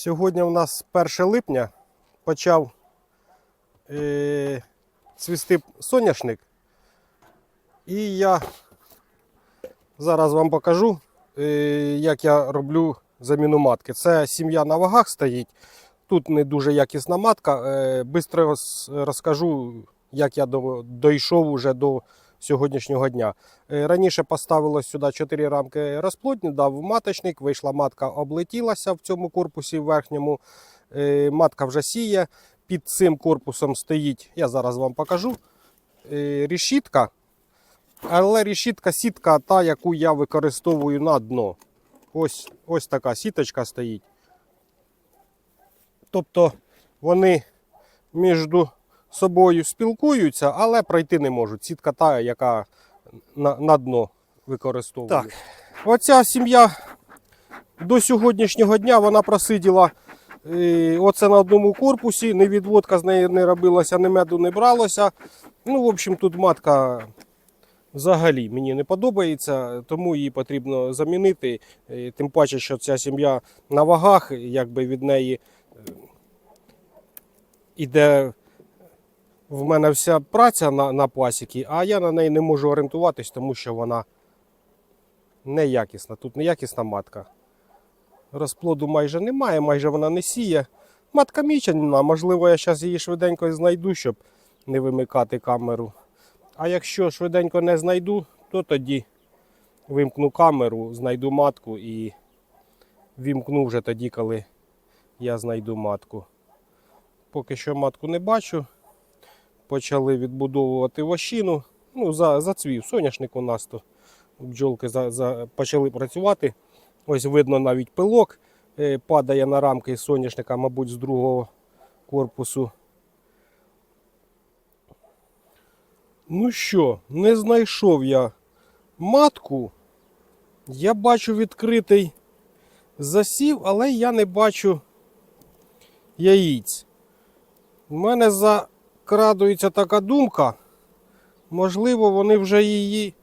Сьогодні у нас 1 липня почав е, цвісти соняшник. І я зараз вам покажу, е, як я роблю заміну матки. Це сім'я на вагах стоїть. Тут не дуже якісна матка. Е, бистро розкажу, як я дійшов уже до сьогоднішнього дня. Е, Раніше поставилось сюди 4 рамки розплодні, дав маточник, вийшла матка, облетілася в цьому корпусі верхньому. Е, Матка вже сіє. Під цим корпусом стоїть, я зараз вам покажу, е, решітка. Але решітка сітка та, яку я використовую на дно. Ось, ось така сіточка стоїть. Тобто вони між собою спілкуються, але пройти не можуть. Сітка та, яка на, на дно використовує. Так. Оця сім'я до сьогоднішнього дня вона просиділа е, оце на одному корпусі, ні відводка з неї не робилася, ні меду не бралося. Ну, в общем, тут матка взагалі мені не подобається, тому її потрібно замінити. Е, Тим паче, що ця сім'я на вагах, якби від неї е, іде в мене вся праця на, на пасіки, а я на неї не можу орієнтуватись, тому що вона неякісна. Тут неякісна матка. Розплоду майже немає, майже вона не сіє. Матка мічена, можливо, я зараз її швиденько знайду, щоб не вимикати камеру. А якщо швиденько не знайду, то тоді вимкну камеру, знайду матку і вімкну вже тоді, коли я знайду матку. Поки що матку не бачу. Почали відбудовувати вощину. Ну, за, зацвів соняшник у нас то. Бджолки за, за, почали працювати. Ось видно навіть пилок. е, Падає на рамки соняшника, мабуть, з другого корпусу. Ну що, не знайшов я матку. Я бачу відкритий засів, але я не бачу яїць. У мене закрадується така думка. Можливо, вони вже її,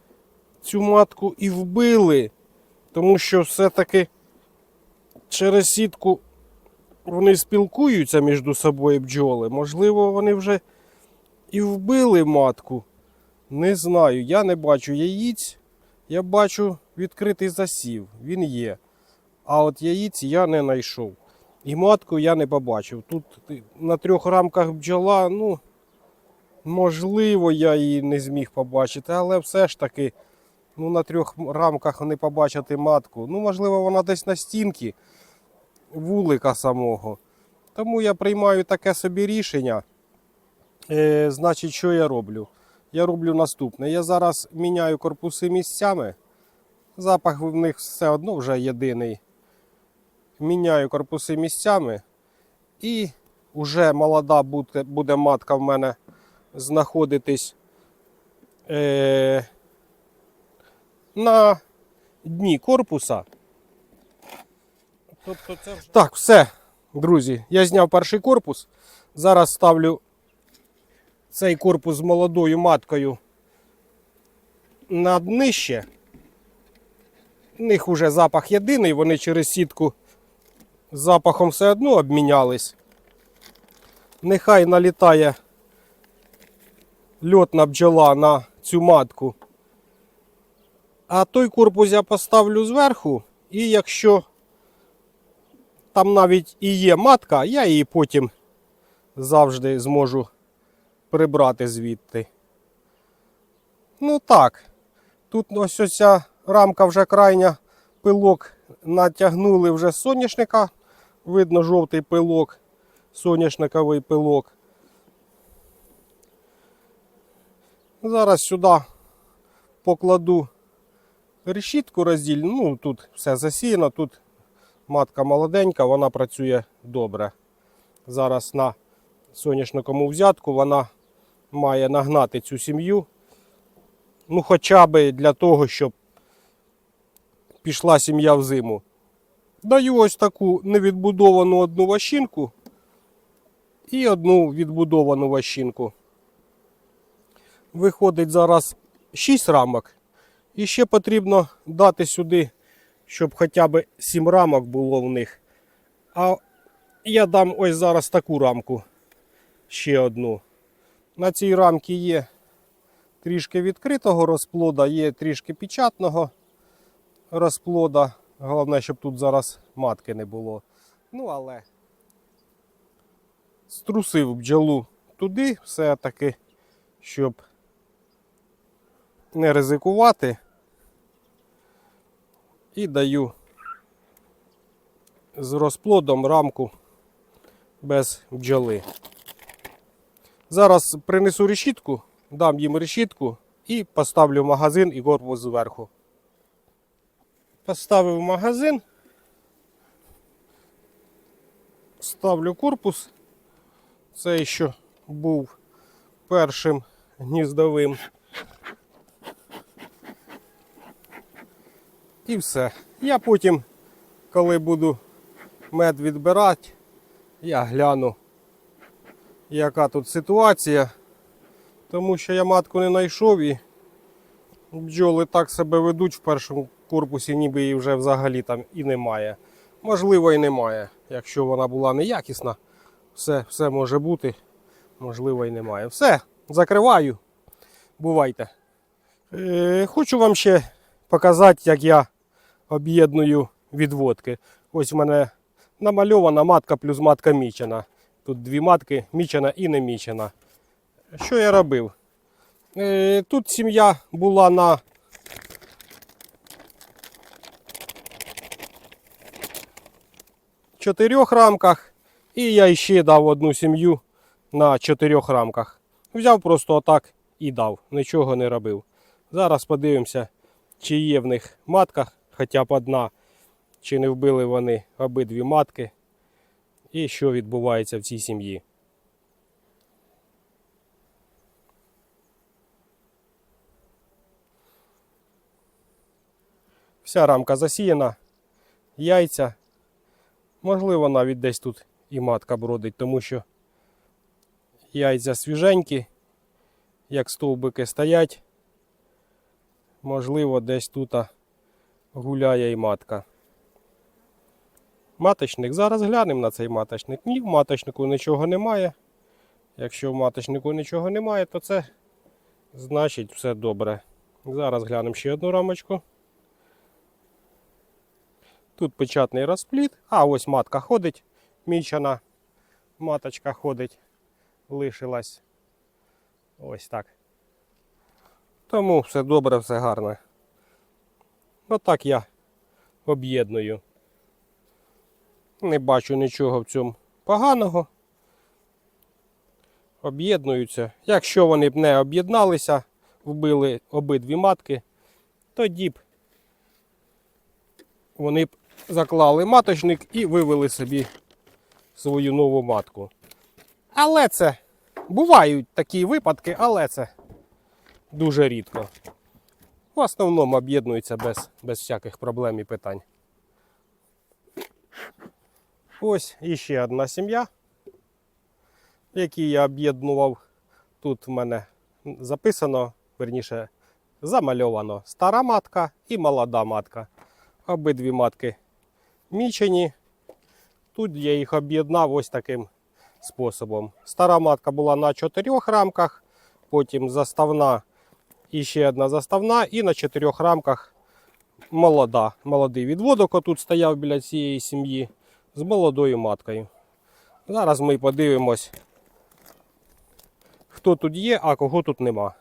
цю матку, і вбили, тому що все-таки через сітку вони спілкуються між собою бджоли. Можливо, вони вже і вбили матку. Не знаю, я не бачу яїць, я бачу відкритий засів, він є. А от яїць я не знайшов. І матку я не побачив. Тут на трьох рамках бджола, ну, можливо, я її не зміг побачити, але все ж таки, ну, на трьох рамках не побачити матку. Ну, можливо, вона десь на стінці вулика самого. Тому я приймаю таке собі рішення. Е, значить, що я роблю? Я роблю наступне. Я зараз міняю корпуси місцями. Запах в них все одно вже єдиний. Міняю корпуси місцями. І вже молода буде, матка в мене знаходитись е, на дні корпуса. Тобто це вже... Так, все, друзі. Я зняв перший корпус. Зараз ставлю цей корпус з молодою маткою на днище. У них вже запах єдиний, вони через сітку запахом все одно обмінялись. Нехай налітає льотна бджола на цю матку. А той корпус я поставлю зверху, і якщо там навіть і є матка, я її потім завжди зможу прибрати звідти. Ну так, тут ось оця рамка вже крайня, пилок натягнули вже з соняшника. Видно жовтий пилок, соняшниковий пилок. Зараз сюди покладу решітку роздільну. Ну, тут все засіяно, тут матка молоденька, вона працює добре. Зараз на соняшниковому взятку вона має нагнати цю сім'ю. Ну, хоча б для того, щоб пішла сім'я в зиму. Даю ось таку невідбудовану одну ващинку і одну відбудовану ващинку. Виходить зараз 6 рамок. І ще потрібно дати сюди, щоб хоча б 7 рамок було в них. А я дам ось зараз таку рамку. Ще одну. На цій рамці є трішки відкритого розплода, є трішки печатного розплода. Головне, щоб тут зараз матки не було. Ну, але струсив бджолу туди, все-таки, щоб не ризикувати. І даю з розплодом рамку без бджоли. Зараз принесу решітку, дам їм решітку і поставлю магазин і корпус зверху. Поставив магазин, ставлю корпус. Цей що був першим гніздовим. І все. Я потім, коли буду мед відбирати, я гляну, яка тут ситуація. Тому що я матку не знайшов і бджоли так себе ведуть в першому корпусі, ніби її вже взагалі там і немає. Можливо, і немає. Якщо вона була неякісна, все, все може бути. Можливо, і немає. Все, закриваю. Бувайте. Е, хочу вам ще показати, як я об'єдную відводки. Ось в мене намальована матка плюс матка мічена. Тут дві матки мічена і не мічена. Що я робив? Е, Тут сім'я була на чотирьох рамках, і я ще дав одну сім'ю на чотирьох рамках. Взяв просто отак і дав, нічого не робив. Зараз подивимося, чи є в них матка, хоча б одна, чи не вбили вони обидві матки, і що відбувається в цій сім'ї. Вся рамка засіяна, яйця. Можливо, навіть десь тут і матка бродить, тому що яйця свіженькі, як стовбики стоять. Можливо, десь тут гуляє і матка. Маточник. Зараз глянемо на цей маточник. Ні, в маточнику нічого немає. Якщо в маточнику нічого немає, то це значить все добре. Зараз глянемо ще одну рамочку. Тут печатний розпліт, а ось матка ходить, мічана, маточка ходить, лишилась. Ось так. Тому все добре, все гарно. Отак я об'єдную. Не бачу нічого в цьому поганого. Об'єднуються. Якщо вони б не об'єдналися, вбили обидві матки, тоді б вони б заклали маточник і вивели собі свою нову матку. Але це бувають такі випадки, але це дуже рідко. В основному об'єднуються без, без всяких проблем і питань. Ось іще одна сім'я, якій я об'єднував. Тут в мене записано, верніше, замальовано стара матка і молода матка. Обидві матки мічені. Тут я їх об'єднав ось таким способом. Стара матка була на чотирьох рамках, потім заставна і ще одна заставна, і на чотирьох рамках молода. Молодий відводок отут стояв біля цієї сім'ї з молодою маткою. Зараз ми подивимось, хто тут є, а кого тут нема.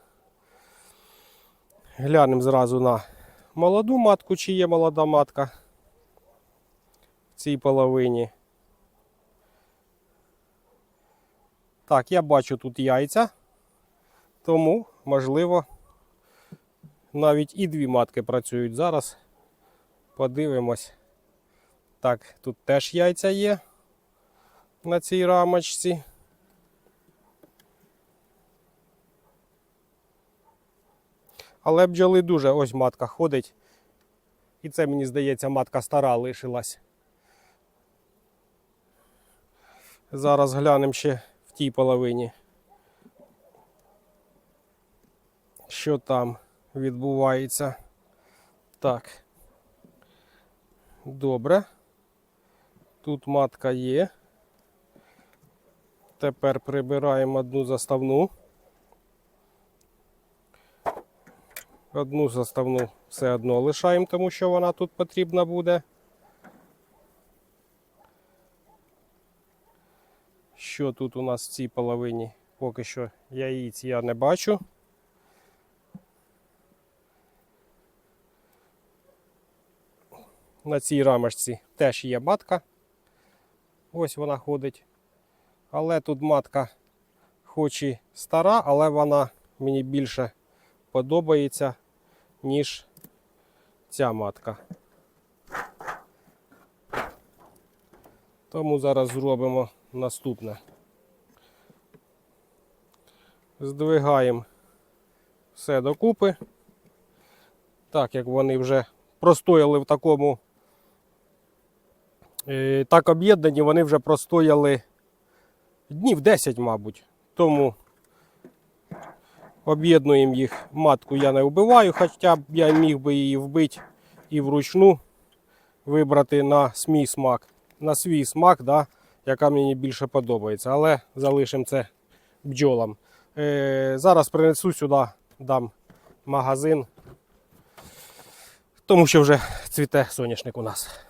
Глянемо зразу на молоду матку, чи є молода матка в цій половині. Так, я бачу тут яйця, тому, можливо, навіть і дві матки працюють зараз. Подивимось. Так, тут теж яйця є на цій рамочці. Але бджоли дуже ось матка ходить. І це, мені здається, матка стара лишилась. Зараз глянемо ще в тій половині. Що там відбувається? Так. Добре. Тут матка є. Тепер прибираємо одну заставну. Одну заставну все одно лишаємо, тому що вона тут потрібна буде. Що тут у нас в цій половині? Поки що яїць я не бачу. На цій рамочці теж є матка. Ось вона ходить. Але тут матка хоч і стара, але вона мені більше подобається, ніж ця матка. Тому зараз зробимо наступне. Здвигаємо все докупи. Так як вони вже простояли в такому, так об'єднані, вони вже простояли днів 10, мабуть. Тому об'єднуємо їх. Матку я не вбиваю, хоча б я міг би її вбити і вручну вибрати на свій смак, на свій смак, да, яка мені більше подобається. Але залишимо це бджолам. Е, зараз принесу сюди, дам магазин, тому що вже цвіте соняшник у нас.